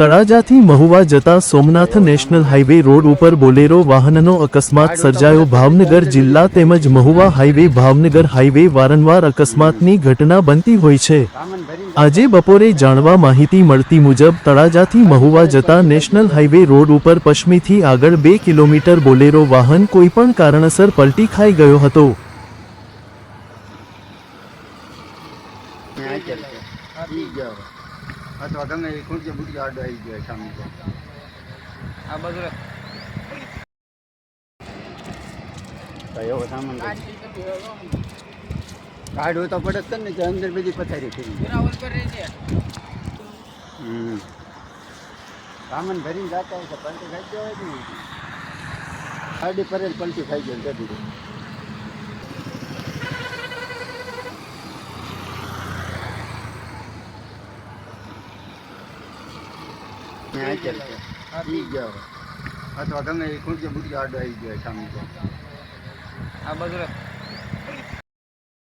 તળાજાથી મહુવા જતા Somnath national highway road ઉપર Bolero વાહનનો અકસ્માત સર્જાયો. ભાવનગર જિલ્લા તેમજ મહુવા હાઈવે, ભાવનગર હાઈવે વારંવાર અકસ્માતની ઘટના બનતી હોય છે. આજે બપોરે જાણવા માહિતી મળતી મુજબ તળાજાથી મહુવા જતા નેશનલ હાઈવે રોડ ઉપર પશ્ચિમથી આગળ બે કિલોમીટર બોલેરો વાહન કોઈપણ કારણસર પલટી ખાઈ ગયો હતો. ગયો અથવા ગમે એ ખૂંચે બુટી આડો આવી ગયો સામે તો. આ બધું એવો સામાન કાઢવું તો પડે જ ને કે અંદર બધી પથારી રહેજે. હમ. સામાન ભરીને જાતા હોય તો પલટી ખાઈ ગયો હોય ને ગાડી પર જ પલટી ખાઈ ગયો જતી ત્યાં ચાલશે ઈ ગયો અથવા ગમે એ બુટી આડો આવી ગયો સામે આ રે.